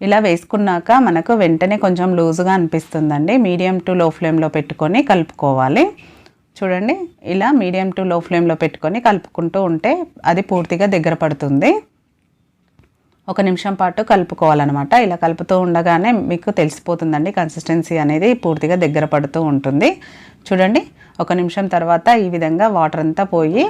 ఇలా వేసుకున్నాక మనకు వెంటనే కొంచెం లూజుగా అనిపిస్తుందండి. మీడియం టు లో ఫ్లేమ్లో పెట్టుకొని కలుపుకోవాలి. చూడండి ఇలా మీడియం టు లో ఫ్లేమ్లో పెట్టుకొని కలుపుకుంటూ ఉంటే అది పూర్తిగా దగ్గర పడుతుంది. ఒక నిమిషం పాటు కలుపుకోవాలన్నమాట. ఇలా కలుపుతూ ఉండగానే మీకు తెలిసిపోతుందండి కన్సిస్టెన్సీ అనేది పూర్తిగా దగ్గర పడుతూ ఉంటుంది. చూడండి ఒక నిమిషం తర్వాత ఈ విధంగా వాటర్ అంతా పోయి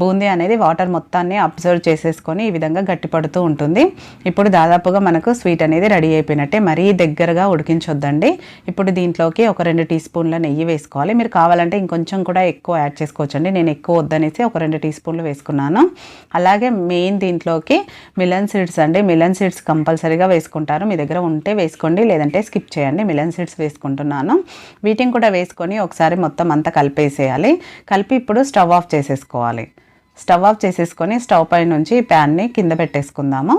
బూందీ అనేది వాటర్ మొత్తాన్ని అబ్జర్వ్ చేసేసుకొని ఈ విధంగా గట్టిపడుతూ ఉంటుంది. ఇప్పుడు దాదాపుగా మనకు స్వీట్ అనేది రెడీ అయిపోయినట్టే మరీ దగ్గరగా ఉడికించొద్దండి. ఇప్పుడు దీంట్లోకి ఒక రెండు టీ స్పూన్ల నెయ్యి వేసుకోవాలి. మీరు కావాలంటే ఇంకొంచెం కూడా ఎక్కువ యాడ్ చేసుకోవచ్చండి. నేను ఎక్కువ వద్దనేసి ఒక రెండు టీ స్పూన్లు వేసుకున్నాను. అలాగే మెయిన్ దీంట్లోకి మిలన్ సీడ్స్ అండి. మిలన్ సీడ్స్ కంపల్సరీగా వేసుకుంటారు. మీ దగ్గర ఉంటే వేసుకోండి లేదంటే స్కిప్ చేయండి. మిలన్ సీడ్స్ వేసుకుంటున్నాను. వీటిని కూడా వేసుకొని ఒకసారి ఒకసారి మొత్తం అంతా కలిపేసేయాలి. కలిపి ఇప్పుడు స్టవ్ ఆఫ్ చేసేసుకోవాలి. స్టవ్ ఆఫ్ చేసేసుకొని స్టవ్ పై నుంచి ప్యాన్ని కింద పెట్టేసుకుందాము.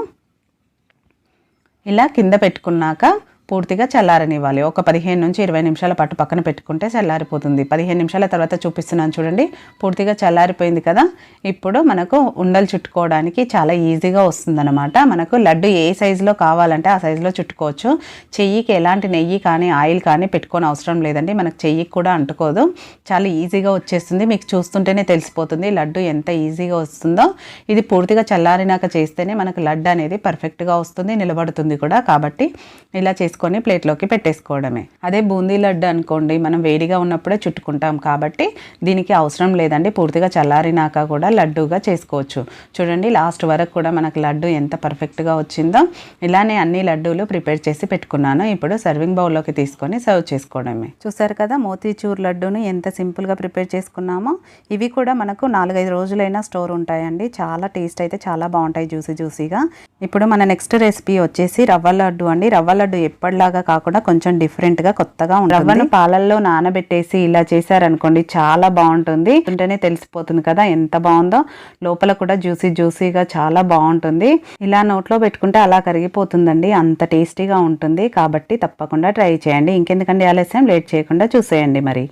ఇలా కింద పెట్టుకున్నాక పూర్తిగా చల్లారనివ్వాలి. ఒక పదిహేను నుంచి ఇరవై నిమిషాల పాటు పక్కన పెట్టుకుంటే చల్లారిపోతుంది. పదిహేను నిమిషాల తర్వాత చూపిస్తున్నాను చూడండి. పూర్తిగా చల్లారిపోయింది కదా? ఇప్పుడు మనకు ఉండలు చుట్టుకోవడానికి చాలా ఈజీగా వస్తుందన్నమాట. మనకు లడ్డు ఏ సైజులో కావాలంటే ఆ సైజులో చుట్టుకోవచ్చు. చెయ్యికి ఎలాంటి నెయ్యి కానీ ఆయిల్ కానీ పెట్టుకొని అవసరం లేదండి. మనకు చెయ్యికి కూడా అంటుకోదు. చాలా ఈజీగా వచ్చేస్తుంది. మీకు చూస్తుంటేనే తెలిసిపోతుంది లడ్డు ఎంత ఈజీగా వస్తుందో. ఇది పూర్తిగా చల్లారినాక చేస్తేనే మనకు లడ్డు అనేది పర్ఫెక్ట్గా వస్తుంది నిలబడుతుంది కూడా. కాబట్టి ఇలా చేసుకొని ప్లేట్లోకి పెట్టేసుకోవడమే. అదే బూందీ లడ్డు అనుకోండి మనం వేడిగా ఉన్నప్పుడే చుట్టుకుంటాం కాబట్టి దీనికి అవసరం లేదండి. పూర్తిగా చల్లారినాక కూడా లడ్డూగా చేసుకోవచ్చు. చూడండి లాస్ట్ వరకు కూడా మనకు లడ్డు ఎంత పర్ఫెక్ట్గా వచ్చిందో ఇలానే అన్ని లడ్డూలు ప్రిపేర్ చేసి పెట్టుకున్నాను. ఇప్పుడు సర్వింగ్ బౌల్లోకి తీసుకొని సర్వ్ చేసుకోవడమే. చూసారు కదా మోతీచూర్ లడ్డూను ఎంత సింపుల్గా ప్రిపేర్ చేసుకున్నామో. ఇవి కూడా మనకు నాలుగైదు రోజులైనా స్టోర్ ఉంటాయండి. చాలా టేస్ట్ అయితే చాలా బాగుంటాయి జ్యూసీ జ్యూసీగా. ఇప్పుడు మన నెక్స్ట్ రెసిపీ వచ్చేసి రవ్వ లడ్డు అండి. రవ్వ లడ్డు ఎప్పటిలాగా కాకుండా కొంచెం డిఫరెంట్గా కొత్తగా ఉంటుంది. రవ్వను పాలల్లో నానబెట్టేసి ఇలా చేశారనుకోండి చాలా బాగుంటుంది. ఉంటేనే తెలిసిపోతుంది కదా ఎంత బాగుందో. లోపల కూడా జ్యూసీ జ్యూసీగా చాలా బాగుంటుంది. ఇలా నోట్లో పెట్టుకుంటే అలా కరిగిపోతుందండి. అంత టేస్టీగా ఉంటుంది. కాబట్టి తప్పకుండా ట్రై చేయండి. ఇంకెందుకండి ఆలస్యం? లేట్ చేయకుండా చూసేయండి మరి.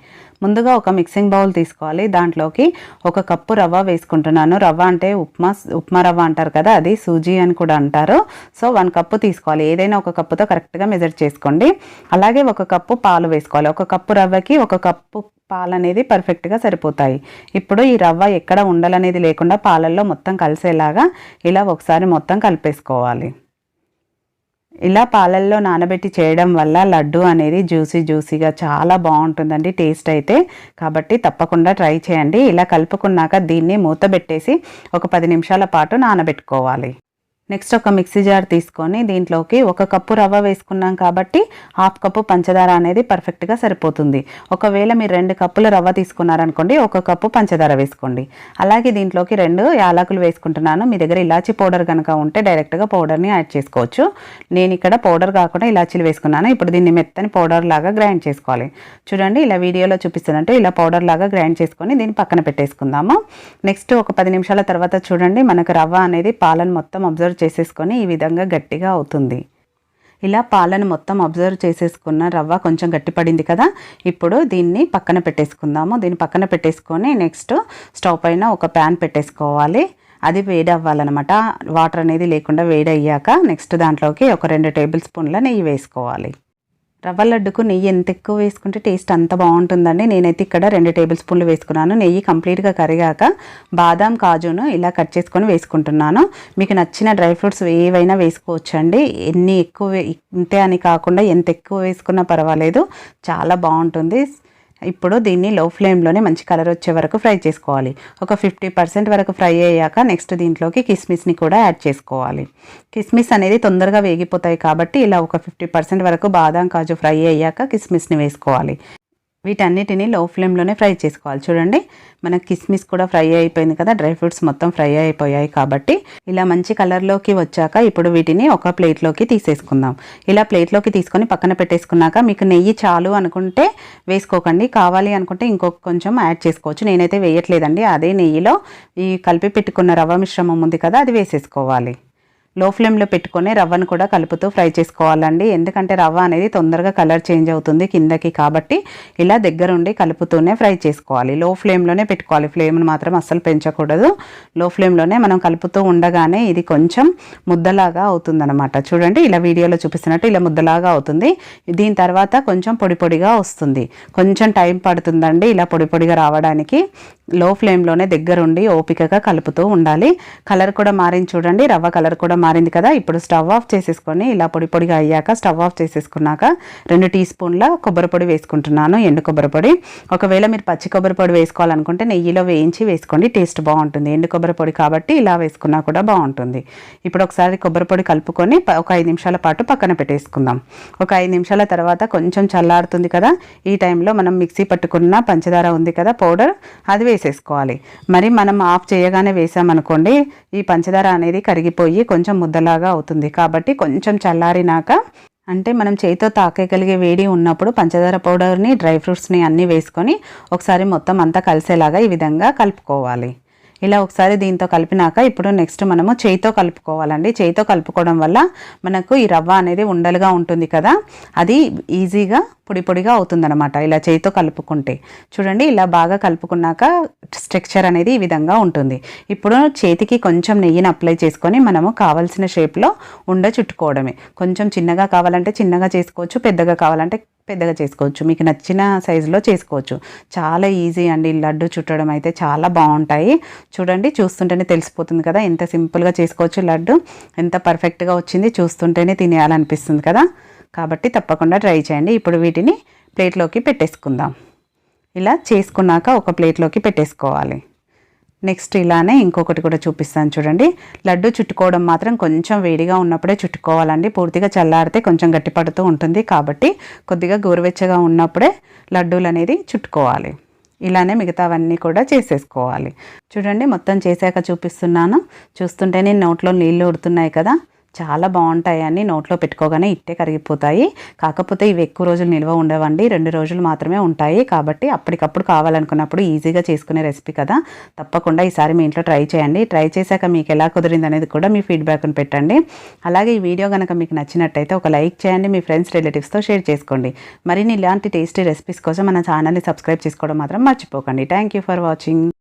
ముందుగా ఒక మిక్సింగ్ బౌల్ తీసుకోవాలి. దాంట్లోకి ఒక కప్పు రవ్వ వేసుకుంటున్నాను. రవ్వ అంటే ఉప్మా ఉప్మా రవ్వ అంటారు కదా అది సూజీ అని కూడా అంటారు. సో వన్ కప్పు తీసుకోవాలి. ఏదైనా ఒక కప్పుతో కరెక్ట్గా మెజర్ చేసుకోండి. అలాగే ఒక కప్పు పాలు వేసుకోవాలి. ఒక కప్పు రవ్వకి ఒక కప్పు పాలు అనేది పర్ఫెక్ట్గా సరిపోతాయి. ఇప్పుడు ఈ రవ్వ ఎక్కడ ఉండలనేది లేకుండా పాలల్లో మొత్తం కలిసేలాగా ఇలా ఒకసారి మొత్తం కలిపేసుకోవాలి. ఇలా పాలల్లో నానబెట్టి చేయడం వల్ల లడ్డు అనేది జ్యూసీ జ్యూసీగా చాలా బాగుంటుందండి టేస్ట్ అయితే. కాబట్టి తప్పకుండా ట్రై చేయండి. ఇలా కలుపుకున్నాక దీన్ని మూత పెట్టేసి ఒక పది నిమిషాల పాటు నానబెట్టుకోవాలి. నెక్స్ట్ ఒక మిక్సీ జార్ తీసుకొని దీంట్లోకి ఒక కప్పు రవ్వ వేసుకున్నాం కాబట్టి హాఫ్ కప్పు పంచదార అనేది పర్ఫెక్ట్గా సరిపోతుంది. ఒకవేళ మీరు రెండు కప్పుల రవ్వ తీసుకున్నారనుకోండి ఒక కప్పు పంచదార వేసుకోండి. అలాగే దీంట్లోకి రెండు యాలకులు వేసుకుంటున్నాను. మీ దగ్గర ఇలాచీ పౌడర్ కనుక ఉంటే డైరెక్ట్గా పౌడర్ని యాడ్ చేసుకోవచ్చు. నేను ఇక్కడ పౌడర్ కాకుండా ఇలాచీలు వేసుకున్నాను. ఇప్పుడు దీన్ని మెత్తని పౌడర్ లాగా గ్రైండ్ చేసుకోవాలి. చూడండి ఇలా వీడియోలో చూపిస్తున్నట్టు ఇలా పౌడర్ లాగా గ్రైండ్ చేసుకొని దీన్ని పక్కన పెట్టేసుకుందాము. నెక్స్ట్ ఒక పది నిమిషాల తర్వాత చూడండి మనకు రవ్వ అనేది పాలను మొత్తం అబ్జర్వ్ చేసేసుకొని ఈ విధంగా గట్టిగా అవుతుంది. ఇలా పాలను మొత్తం అబ్జర్వ్ చేసేసుకున్న రవ్వ కొంచెం గట్టిపడింది కదా ఇప్పుడు దీన్ని పక్కన పెట్టేసుకుందాము. దీన్ని పక్కన పెట్టేసుకొని నెక్స్ట్ స్టవ్ పైన ఒక ప్యాన్ పెట్టేసుకోవాలి. అది వేడి అవ్వాలన్నమాట వాటర్ అనేది లేకుండా వేడి అయ్యాక నెక్స్ట్ దాంట్లోకి ఒక రెండు టేబుల్ స్పూన్ల నెయ్యి వేసుకోవాలి. రవ్వ లడ్డుకు నెయ్యి ఎంత ఎక్కువ వేసుకుంటే టేస్ట్ అంత బాగుంటుందండి. నేనైతే ఇక్కడ రెండు టేబుల్ స్పూన్లు వేసుకున్నాను. నెయ్యి కంప్లీట్గా కరిగాక బాదాం కాజును ఇలా కట్ చేసుకొని వేసుకుంటున్నాను. మీకు నచ్చిన డ్రై ఫ్రూట్స్ ఏవైనా వేసుకోవచ్చండి. ఎన్ని ఎక్కువ ఇంతే అని కాకుండా ఎంత ఎక్కువ వేసుకున్నా పర్వాలేదు. చాలా బాగుంటుంది. ఇప్పుడు దీన్ని లో ఫ్లేమ్లోనే మంచి కలర్ వచ్చే వరకు ఫ్రై చేసుకోవాలి. ఒక ఫిఫ్టీ పర్సెంట్ వరకు ఫ్రై అయ్యాక నెక్స్ట్ దీంట్లోకి కిస్మిస్ని కూడా యాడ్ చేసుకోవాలి. కిస్మిస్ అనేది తొందరగా వేగిపోతాయి కాబట్టి ఇలా ఒక ఫిఫ్టీ పర్సెంట్ వరకు బాదం కాజు ఫ్రై అయ్యాక కిస్మిస్ని వేసుకోవాలి. వీటన్నిటిని లో ఫ్లేమ్లోనే ఫ్రై చేసుకోవాలి. చూడండి మన కిస్మిస్ కూడా ఫ్రై అయిపోయింది కదా డ్రై ఫ్రూట్స్ మొత్తం ఫ్రై అయిపోయాయి కాబట్టి ఇలా మంచి కలర్లోకి వచ్చాక ఇప్పుడు వీటిని ఒక ప్లేట్లోకి తీసేసుకుందాం. ఇలా ప్లేట్లోకి తీసుకొని పక్కన పెట్టేసుకున్నాక మీకు నెయ్యి చాలు అనుకుంటే వేసుకోకండి కావాలి అనుకుంటే ఇంకొక కొంచెం యాడ్ చేసుకోవచ్చు. నేనైతే వేయట్లేదండి అదే నెయ్యిలో ఈ కలిపి పెట్టుకున్న రవ్వ మిశ్రమం ఉంది కదా అది వేసేసుకోవాలి. లో ఫ్లేమ్లో పెట్టుకొని రవ్వను కూడా కలుపుతూ ఫ్రై చేసుకోవాలండి. ఎందుకంటే రవ్వ అనేది తొందరగా కలర్ చేంజ్ అవుతుంది కిందకి కాబట్టి ఇలా దగ్గరుండి కలుపుతూనే ఫ్రై చేసుకోవాలి. లో ఫ్లేమ్లోనే పెట్టుకోవాలి. ఫ్లేమ్ను మాత్రం అస్సలు పెంచకూడదు. లో ఫ్లేమ్లోనే మనం కలుపుతూ ఉండగానే ఇది కొంచెం ముద్దలాగా అవుతుందన్నమాట. చూడండి ఇలా వీడియోలో చూపిస్తున్నట్టు ఇలా ముద్దలాగా అవుతుంది. దీని తర్వాత కొంచెం పొడి పొడిగా వస్తుంది. కొంచెం టైం పడుతుందండి ఇలా పొడి పొడిగా రావడానికి. లో ఫ్లేమ్లోనే దగ్గరుండి ఓపికగా కలుపుతూ ఉండాలి. కలర్ కూడా మారింది చూడండి. రవ్వ కలర్ కూడా మారింది కదా. ఇప్పుడు స్టవ్ ఆఫ్ చేసేసుకొని ఇలా పొడి పొడిగా అయ్యాక స్టవ్ ఆఫ్ చేసేసుకున్నాక రెండు టీ స్పూన్ల కొబ్బరి పొడి వేసుకుంటున్నాను. ఎండు కొబ్బరి పొడి. ఒకవేళ మీరు పచ్చి కొబ్బరి పొడి వేసుకోవాలనుకుంటే నెయ్యిలో వేయించి వేసుకోండి. టేస్ట్ బాగుంటుంది. ఎండు కొబ్బరి పొడి కాబట్టి ఇలా వేసుకున్నా కూడా బాగుంటుంది. ఇప్పుడు ఒకసారి కొబ్బరి పొడి కలుపుకొని ఒక ఐదు నిమిషాల పాటు పక్కన పెట్టేసుకుందాం. ఒక ఐదు నిమిషాల తర్వాత కొంచెం చల్లారుతుంది కదా. ఈ టైంలో మనం మిక్సీ పట్టుకున్న పంచదార ఉంది కదా పౌడర్. అది వేసేసుకోవాలి మరి మనం ఆఫ్ చేయగానే వేసామనుకోండి ఈ పంచదార అనేది కరిగిపోయి కొంచెం ముద్దలాగా అవుతుంది. కాబట్టి కొంచెం చల్లారినాక అంటే మనం చేతితో తాకేయగలిగే వేడి ఉన్నప్పుడు పంచదార పౌడర్ని డ్రై ఫ్రూట్స్ని అన్నీ వేసుకొని ఒకసారి మొత్తం అంతా కలిసేలాగా ఈ విధంగా కలుపుకోవాలి. ఇలా ఒకసారి దీంతో కలిపినాక ఇప్పుడు నెక్స్ట్ మనము చేయితో కలుపుకోవాలండి. చేయితో కలుపుకోవడం వల్ల మనకు ఈ రవ్వ అనేది ఉండలుగా ఉంటుంది కదా. అది ఈజీగా పొడి పొడిగా అవుతుందనమాట ఇలా చేయితో కలుపుకుంటే. చూడండి ఇలా బాగా కలుపుకున్నాక స్ట్రక్చర్ అనేది ఈ విధంగా ఉంటుంది. ఇప్పుడు చేతికి కొంచెం నెయ్యిని అప్లై చేసుకొని మనము కావాల్సిన షేప్లో ఉండ చుట్టుకోవడమే. కొంచెం చిన్నగా కావాలంటే చిన్నగా చేసుకోవచ్చు పెద్దగా కావాలంటే పెద్దగా చేసుకోవచ్చు. మీకు నచ్చిన సైజులో చేసుకోవచ్చు. చాలా ఈజీ అండి. లడ్డు చుట్టడం అయితే చాలా బాగుంటాయి. చూడండి చూస్తుంటేనే తెలిసిపోతుంది కదా. ఎంత సింపుల్గా చేసుకోవచ్చు లడ్డు. ఎంత పర్ఫెక్ట్గా వచ్చింది చూస్తుంటేనే తినేయాలనిపిస్తుంది కదా. కాబట్టి తప్పకుండా ట్రై చేయండి. ఇప్పుడు వీటిని ప్లేట్లోకి పెట్టేసుకుందాం. ఇలా చేసుకున్నాక ఒక ప్లేట్లోకి పెట్టేసుకోవాలి. నెక్స్ట్ ఇలానే ఇంకొకటి కూడా చూపిస్తాను చూడండి. లడ్డు చుట్టుకోవడం మాత్రం కొంచెం వేడిగా ఉన్నప్పుడే చుట్టుకోవాలండి. పూర్తిగా చల్లారితే కొంచెం గట్టిపడుతూ ఉంటుంది కాబట్టి కొద్దిగా గోరువెచ్చగా ఉన్నప్పుడే లడ్డూలు అనేది చుట్టుకోవాలి. ఇలానే మిగతావన్నీ కూడా చేసేసుకోవాలి. చూడండి మొత్తం చేశాక చూపిస్తున్నాను. చూస్తుంటేనే నోట్లో నీళ్ళు ఉడుతున్నాయి కదా. చాలా బాగుంటాయని నోట్లో పెట్టుకోగానే ఇట్టే కరిగిపోతాయి. కాకపోతే ఇవి ఎక్కువ రోజులు నిల్వ ఉండవండి. రెండు రోజులు మాత్రమే ఉంటాయి. కాబట్టి అప్పటికప్పుడు కావాలనుకున్నప్పుడు ఈజీగా చేసుకునే రెసిపీ కదా. తప్పకుండా ఈసారి మీ ఇంట్లో ట్రై చేయండి. ట్రై చేశాక మీకు ఎలా కుదిరింది అనేది కూడా మీ ఫీడ్బ్యాక్ని పెట్టండి. అలాగే ఈ వీడియో కనుక మీకు నచ్చినట్టయితే ఒక లైక్ చేయండి. మీ ఫ్రెండ్స్ రిలేటివ్స్తో షేర్ చేసుకోండి. మరిన్ని ఇలాంటి టేస్టీ రెసిపీస్ కోసం మన ఛానల్ని సబ్స్క్రైబ్ చేసుకోవడం మాత్రం మర్చిపోకండి. Thank you for watching.